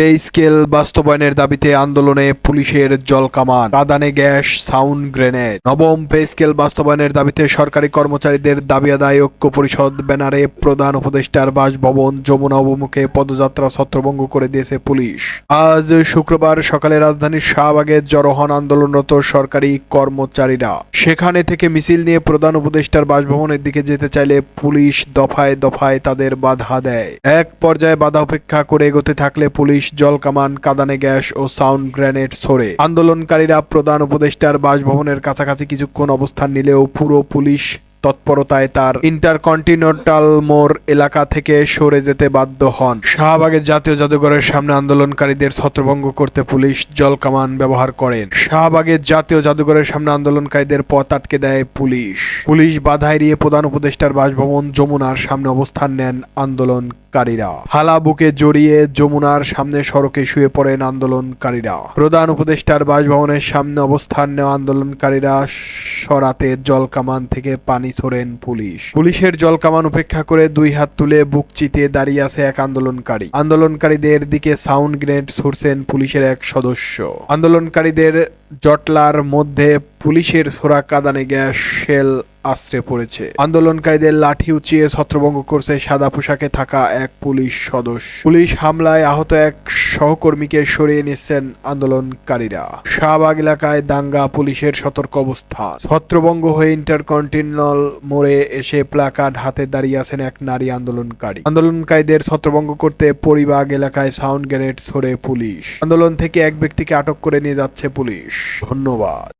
Pay scale বাস্তবায়নের দাবিতে আন্দোলনে পুলিশের জলকামান কাদানে গ্যাস, সাউন্ড গ্রেনেড। নবম পে স্কেল বাস্তবায়নের দাবিতে সরকারি কর্মচারীদের দাবি আদায় ঐক্য পরিষদ ব্যানারে প্রধান উপদেষ্টার বাসভবন যমুনা অবমুখে পদযাত্রা ছত্রভঙ্গ করে দিয়েছে পুলিশ। আজ শুক্রবার সকালে রাজধানীর শাহবাগে জড়ো হন আন্দোলনরত সরকারি কর্মচারীরা। সেখানে থেকে মিছিল নিয়ে প্রধান উপদেষ্টার বাসভবনের দিকে যেতে চাইলে পুলিশ দফায় দফায় তাদের বাধা দেয়। এক পর্যায়ে বাধা উপেক্ষা করে এগোতে থাকলে পুলিশ জলকামান, কাদানে গ্যাস ও সাউন্ড গ্রেনেড ছোড়ে আন্দোলনকারীরা প্রধান উপদেষ্টার বাসভবনের কাছাকাছি কিছুক্ষণ অবস্থান নিলেও পুরো পুলিশ তৎপরতায় তার ইন্টারকন্টিনেন্টাল মোড় এলাকা থেকে সরে যেতে বাধ্য হন। শাহবাগের জাতীয় জাদুঘরের সামনে আন্দোলনকারীদের ছত্রভঙ্গ করতে পুলিশ জলকামান ব্যবহার করেন। শাহবাগের জাতীয় জাদুঘরের সামনে আন্দোলনকারীদের পথ আটকে দেয় পুলিশ। পুলিশ বাধা এড়িয়ে প্রধান উপদেষ্টার বাসভবন যমুনার সামনে অবস্থান নেন আন্দোলনকারীরা। হালা বুকে জড়িয়ে যমুনার সামনে সড়কে শুয়ে পড়েন আন্দোলনকারীরা। প্রধান উপদেষ্টার বাসভবনের সামনে অবস্থান নেওয়া আন্দোলনকারীরা সরাতে জলকামান থেকে পানি ছোড়েন পুলিশ। পুলিশের জলকামান উপেক্ষা করে দুই হাত তুলে বুক চিতে দাঁড়িয়ে আছে এক আন্দোলনকারী। আন্দোলনকারীদের দিকে সাউন্ড গ্রেনেড ছুড়ছেন পুলিশের এক সদস্য। আন্দোলনকারীদের জটলার মধ্যে পুলিশের ছোড়া কাদানে গ্যাস, শেল আশ্রে পড়েছে। আন্দোলনকারীদের লাঠি উঁচিয়ে ছত্রভঙ্গ করছে সাদা পোশাকে থাকা এক পুলিশ সদস্য। পুলিশ হামলায় আহত এক সহকর্মীকে সরিয়ে নিচ্ছেন আন্দোলনকারীরা। শাহবাগ এলাকায় দাঙ্গা, পুলিশের সতর্ক অবস্থা। ছত্রভঙ্গ হয়ে ইন্টারকন্টিনেন্টাল মোড়ে এসে প্লাকার্ড হাতে দাঁড়িয়ে আছেন এক নারী আন্দোলনকারী। আন্দোলনকারীদের ছত্রভঙ্গ করতে পরিবাগ এলাকায় সাউন্ড গ্রেনেড ছড়ে পুলিশ। আন্দোলন থেকে এক ব্যক্তিকে আটক করে নিয়ে যাচ্ছে পুলিশ। ধন্যবাদ।